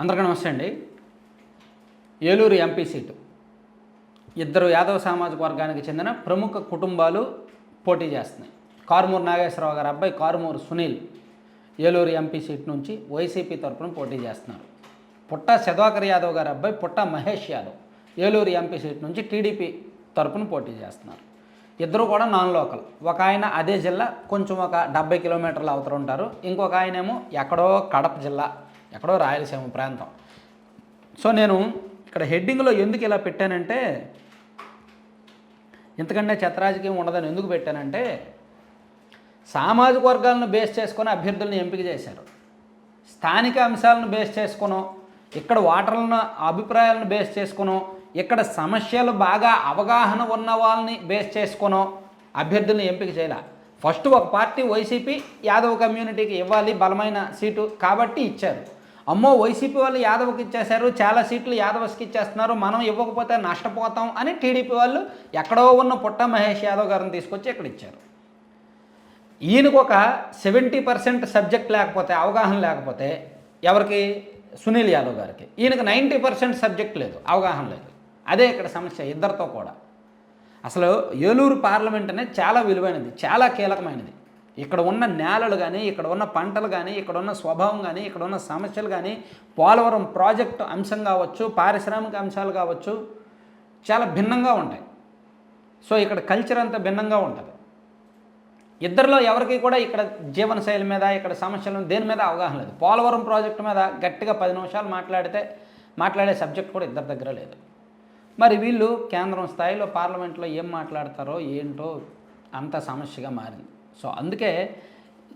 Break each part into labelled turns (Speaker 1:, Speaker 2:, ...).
Speaker 1: అందరికీ నమస్తే అండి. Eluru MP seat. ఇద్దరు యాదవ సామాజిక వర్గానికి చెందిన ప్రముఖ కుటుంబాలు పోటీ చేస్తున్నాయి. కారుమూరు నాగేశ్వరరావు గారి అబ్బాయి కారుమూరు సునీల్ ఏలూరు ఎంపీ సీట్ నుంచి వైసీపీ తరపున పోటీ చేస్తున్నారు. పుట్ట శదాకర్ యాదవ్ గారి అబ్బాయి పుట్ట మహేష్ యాదవ్ ఏలూరు ఎంపీ సీట్ నుంచి టీడీపీ తరఫున పోటీ చేస్తున్నారు. ఇద్దరు కూడా నాన్ లోకల్. ఒక ఆయన అదే జిల్లా కొంచెం ఒక డెబ్బై కిలోమీటర్ల అవతల ఉంటారు. ఇంకొక ఆయనేమో ఎక్కడో కడప జిల్లా. ఎక్కడో రాయలసీమ ప్రాంతం. సో నేను ఇక్కడ హెడ్డింగ్లో ఎందుకు ఇలా పెట్టానంటే ఇంతకంటే చెత్తరాజకీయం ఉండదని ఎందుకు పెట్టానంటే సామాజిక వర్గాలను బేస్ చేసుకొని అభ్యర్థులను ఎంపిక చేశారు. స్థానిక అంశాలను బేస్ చేసుకునో ఇక్కడ ఓటర్లను అభిప్రాయాలను బేస్ చేసుకునో ఇక్కడ సమస్యలు బాగా అవగాహన ఉన్న వాళ్ళని బేస్ చేసుకునో అభ్యర్థులను ఎంపిక చేయాల. ఫస్ట్ ఒక పార్టీ వైసీపీ యాదవ్ కమ్యూనిటీకి ఇవ్వాలి బలమైన సీటు కాబట్టి ఇచ్చారు. అమ్మో వైసీపీ వాళ్ళు యాదవ్కి ఇచ్చేశారు చాలా సీట్లు యాదవ్స్కి ఇచ్చేస్తున్నారు మనం ఇవ్వకపోతే నష్టపోతాం అని టీడీపీ వాళ్ళు ఎక్కడో ఉన్న పుట్ట మహేష్ యాదవ్ గారిని తీసుకొచ్చి ఇక్కడ ఇచ్చారు. ఈయనకు ఒక సెవెంటీ పర్సెంట్ సబ్జెక్ట్ లేకపోతే అవగాహన లేకపోతే ఎవరికి? సునీల్ యాదవ్ గారికి. ఈయనకు నైంటీ పర్సెంట్ సబ్జెక్ట్ లేదు అవగాహన లేదు. అదే ఇక్కడ సమస్య ఇద్దరితో కూడా. అసలు ఏలూరు పార్లమెంట్ అనేది చాలా విలువైనది చాలా కీలకమైనది. ఇక్కడ ఉన్న నేలలు కానీ ఇక్కడ ఉన్న పంటలు కానీ ఇక్కడ ఉన్న స్వభావం కానీ ఇక్కడ ఉన్న సమస్యలు కానీ పోలవరం ప్రాజెక్టు అంశం కావచ్చు పారిశ్రామిక అంశాలు కావచ్చు చాలా భిన్నంగా ఉంటాయి. సో ఇక్కడ కల్చర్ అంతా భిన్నంగా ఉంటుంది. ఇద్దరిలో ఎవరికి కూడా ఇక్కడ జీవనశైలి మీద ఇక్కడ సమస్యలు దేని మీద అవగాహన లేదు. పోలవరం ప్రాజెక్టు మీద గట్టిగా పది నిమిషాలు మాట్లాడితే మాట్లాడే సబ్జెక్ట్ కూడా ఇద్దరి దగ్గర లేదు. మరి వీళ్ళు కేంద్రం స్థాయిలో పార్లమెంట్లో ఏం మాట్లాడతారో ఏంటో అంత సమస్యగా మారింది. సో అందుకే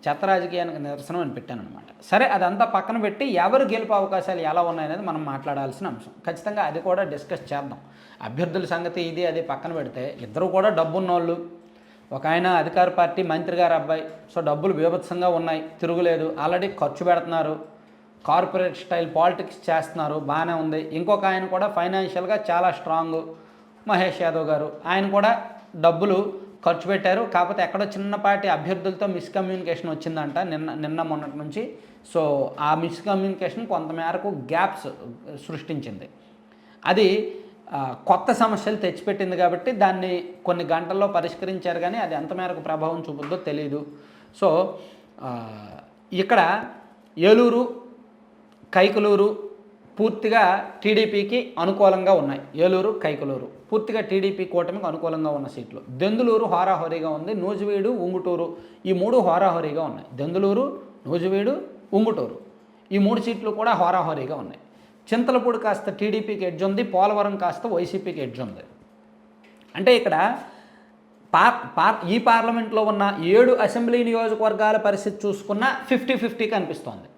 Speaker 1: చెత్త రాజకీయానికి నిరసనం అని పెట్టాను అనమాట సరే అదంతా పక్కన పెట్టి ఎవరు గెలుపు అవకాశాలు ఎలా ఉన్నాయనేది మనం మాట్లాడాల్సిన అంశం. ఖచ్చితంగా అది కూడా డిస్కస్ చేద్దాం. అభ్యర్థుల సంగతి ఇది అది పక్కన పెడితే ఇద్దరు కూడా డబ్బున్నోళ్ళు. ఒక ఆయన అధికార పార్టీ మంత్రి గారు అబ్బాయి. సో డబ్బులు బీభత్సంగా ఉన్నాయి తిరుగులేదు ఆల్రెడీ ఖర్చు పెడుతున్నారు. కార్పొరేట్ స్టైల్ పాలిటిక్స్ చేస్తున్నారు బాగానే ఉంది. ఇంకొక ఆయన కూడా ఫైనాన్షియల్గా చాలా స్ట్రాంగ్. మహేష్ యాదవ్ గారు. ఆయన కూడా డబ్బులు ఖర్చు పెట్టారు. కాకపోతే ఎక్కడో చిన్నపాటి అభ్యర్థులతో మిస్కమ్యూనికేషన్ వచ్చిందంట నిన్న నిన్న మొన్నటి నుంచి. సో ఆ మిస్కమ్యూనికేషన్ కొంతమేరకు గ్యాప్స్ సృష్టించింది. అది కొత్త సమస్యలు తెచ్చిపెట్టింది కాబట్టి దాన్ని కొన్ని గంటల్లో పరిష్కరించారు కానీ అది ఎంత మేరకు ప్రభావం చూపుద్దో తెలియదు సో ఇక్కడ ఏలూరు కైకలూరు పూర్తిగా టీడీపీకి అనుకూలంగా ఉన్నాయి. ఏలూరు కైకలూరు. పూర్తిగా టీడీపీ కూటమికి అనుకూలంగా ఉన్న సీట్లు. దెందులూరు హోరాహోరీగా ఉంది నూజివీడు ఉంగుటూరు. ఈ మూడు హోరాహోరీగా ఉన్నాయి. దెందులూరు నూజివీడు ఉంగుటూరు. ఈ మూడు సీట్లు కూడా హోరాహోరీగా ఉన్నాయి. చింతలపూడి కాస్త టీడీపీకి ఎడ్జ్ ఉంది పోలవరం కాస్త వైసీపీకి ఎడ్జ్ ఉంది. అంటే ఇక్కడ పార్ పార్ ఈ పార్లమెంట్లో ఉన్న ఏడు అసెంబ్లీ నియోజకవర్గాల పరిస్థితి చూసుకున్న ఫిఫ్టీ ఫిఫ్టీ కనిపిస్తోంది.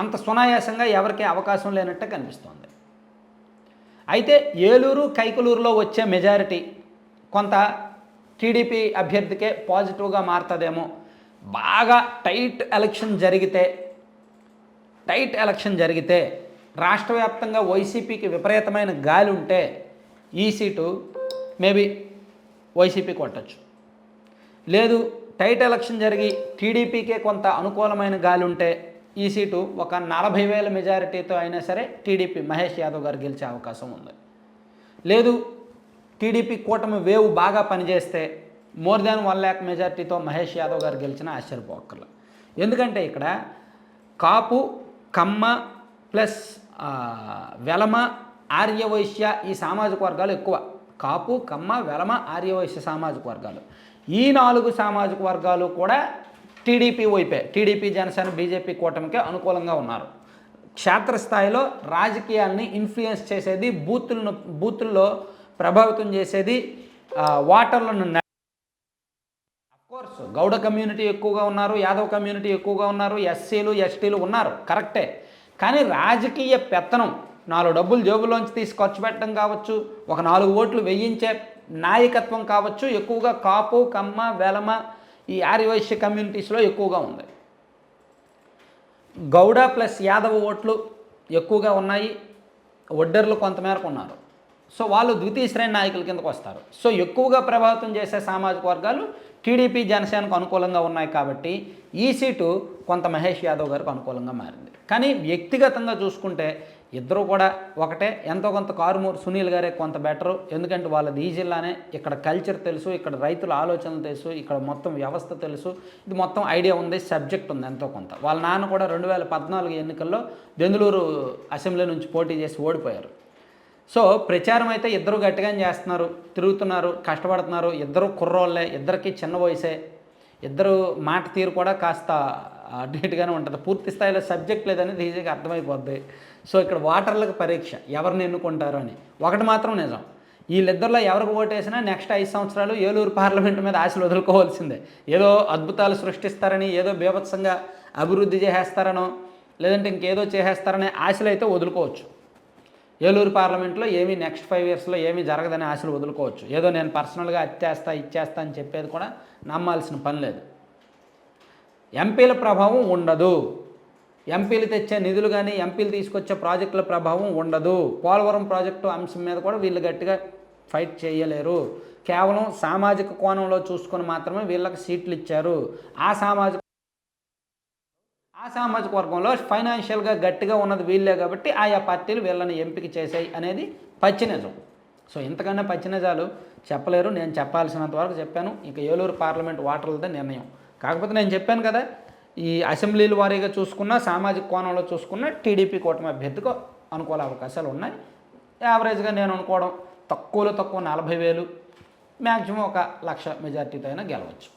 Speaker 1: అంత సునాయాసంగా ఎవరికి అవకాశం లేనట్టే కనిపిస్తోంది. అయితే ఏలూరు కైకలూరులో వచ్చే మెజారిటీ కొంత టీడీపీ అభ్యర్థికే పాజిటివ్గా మారుతుందేమో. బాగా టైట్ ఎలక్షన్ జరిగితే టైట్ ఎలక్షన్ జరిగితే రాష్ట్ర వ్యాప్తంగా వైసీపీకి విపరీతమైన గాలి ఉంటే ఈ సీటు మేబీ వైసీపీ కొట్టచ్చు. లేదు టైట్ ఎలక్షన్ జరిగి టీడీపీకే కొంత అనుకూలమైన గాలి ఉంటే ఈ సీటు ఒక నలభై వేల మెజారిటీతో అయినా సరే టీడీపీ మహేష్ యాదవ్ గారు గెలిచే అవకాశం ఉంది. లేదు టీడీపీ కూటమి వేవ్ బాగా పనిచేస్తే మోర్ దాన్ వన్ ల్యాక్ మెజారిటీతో మహేష్ యాదవ్ గారు గెలిచిన ఆశ్చర్యపోకర్లు ఎందుకంటే ఇక్కడ కాపు కమ్మ ప్లస్ వెలమ ఆర్యవైశ్య ఈ సామాజిక వర్గాలు ఎక్కువ. కాపు కమ్మ వెలమ ఆర్యవైశ్య సామాజిక వర్గాలు. ఈ నాలుగు సామాజిక వర్గాలు కూడా టీడీపీ వైపే టీడీపీ జనసేన బీజేపీ కూటమికే అనుకూలంగా ఉన్నారు. క్షేత్రస్థాయిలో రాజకీయాల్ని ఇన్ఫ్లుయెన్స్ చేసేది బూతులను బూతుల్లో ప్రభావితం చేసేది వాటర్లను ఓటర్లను కోర్స్ గౌడ కమ్యూనిటీ ఎక్కువగా ఉన్నారు యాదవ్ కమ్యూనిటీ ఎక్కువగా ఉన్నారు ఎస్సీలు ఎస్టీలు ఉన్నారు కరెక్టే. కానీ రాజకీయ పెత్తనం నాలుగు డబ్బులు జేబులోంచి తీసి ఖర్చు పెట్టడం కావచ్చు ఒక నాలుగు ఓట్లు వేయించే నాయకత్వం కావచ్చు ఎక్కువగా కాపు కమ్మ వెలమ ఈ ఆర్యవైశ్య కమ్యూనిటీస్లో ఎక్కువగా ఉంది. గౌడ ప్లస్ యాదవ ఓట్లు ఎక్కువగా ఉన్నాయి. ఒడ్డర్లు కొంతమేరకు ఉన్నారు. సో వాళ్ళు ద్వితీయ శ్రేణి నాయకుల కిందకు వస్తారు. సో ఎక్కువగా ప్రభావితం చేసే సామాజిక వర్గాలు టీడీపీ జనసేనకు అనుకూలంగా ఉన్నాయి కాబట్టి ఈ సీటు కొంత మహేష్ యాదవ్ గారికి అనుకూలంగా మారింది. కానీ వ్యక్తిగతంగా చూసుకుంటే ఇద్దరు కూడా ఒకటే ఎంతో కొంత కారుమూరు సునీల్ గారే కొంత బెటరు. ఎందుకంటే వాళ్ళది ఈ జిల్లానే ఇక్కడ కల్చర్ తెలుసు ఇక్కడ రైతుల ఆలోచనలు తెలుసు ఇక్కడ మొత్తం వ్యవస్థ తెలుసు. ఇది మొత్తం ఐడియా ఉంది సబ్జెక్ట్ ఉంది ఎంతో కొంత. వాళ్ళ నాన్న కూడా రెండు వేల పద్నాలుగు ఎన్నికల్లో దెందులూరు అసెంబ్లీ నుంచి పోటీ చేసి ఓడిపోయారు. సో ప్రచారం అయితే ఇద్దరు గట్టిగానే చేస్తున్నారు తిరుగుతున్నారు కష్టపడుతున్నారు. ఇద్దరు కుర్రోళ్ళే ఇద్దరికి చిన్న వయసే. ఇద్దరు మాట తీరు కూడా కాస్త అటు ఇటుగానే ఉంటుంది. పూర్తి స్థాయిలో సబ్జెక్ట్ లేదనేది ఈజీగా అర్థమైపోద్ది. సో ఇక్కడ వాటర్లకు పరీక్ష ఎవరిని ఎన్నుకుంటారు అని. ఒకటి మాత్రం నిజం. వీళ్ళిద్దరిలో ఎవరికి ఓటేసినా నెక్స్ట్ ఐదు సంవత్సరాలు ఏలూరు పార్లమెంట్ మీద ఆశలు వదులుకోవాల్సిందే. ఏదో అద్భుతాలు సృష్టిస్తారని ఏదో బీభత్సంగా అభివృద్ధి చేసేస్తారనో లేదంటే ఇంకేదో చేసేస్తారనే ఆశలు అయితే వదులుకోవచ్చు. ఏలూరు పార్లమెంట్లో ఏమీ నెక్స్ట్ ఫైవ్ ఇయర్స్లో ఏమీ జరగదని ఆశలు వదులుకోవచ్చు. ఏదో నేను పర్సనల్గా అచ్చేస్తా ఇచ్చేస్తా అని చెప్పేది కూడా నమ్మాల్సిన పని లేదు. ఎంపీల ప్రభావం ఉండదు. ఎంపీలు తెచ్చే నిధులు కానీ ఎంపీలు తీసుకొచ్చే ప్రాజెక్టుల ప్రభావం ఉండదు. పోలవరం ప్రాజెక్టు అంశం మీద కూడా వీళ్ళు గట్టిగా ఫైట్ చేయలేరు. కేవలం సామాజిక కోణంలో చూసుకొని మాత్రమే వీళ్ళకి సీట్లు ఇచ్చారు. ఆ సామాజిక ఆ సామాజిక వర్గంలో ఫైనాన్షియల్గా గట్టిగా ఉన్నది వీళ్ళే కాబట్టి ఆయా పార్టీలు వీళ్ళని ఎంపిక చేశాయి అనేది పచ్చి నిజం సో ఇంతకన్నా పచ్చి నిజాలు చెప్పలేరు. నేను చెప్పాల్సినంత వరకు చెప్పాను. ఇక ఏలూరు పార్లమెంట్ ఓటర్లదే నిర్ణయం. కాకపోతే నేను చెప్పాను కదా ఈ అసెంబ్లీల వారీగా చూసుకున్నా సామాజిక కోణంలో చూసుకున్న టీడీపీ కూటమి అభ్యర్థికి అనుకూల అవకాశాలు ఉన్నాయి. యావరేజ్గా నేను అనుకోవడం తక్కువలో తక్కువ నలభై వేలు మ్యాక్సిమం ఒక లక్ష మెజార్టీతో అయినా గెలవచ్చు.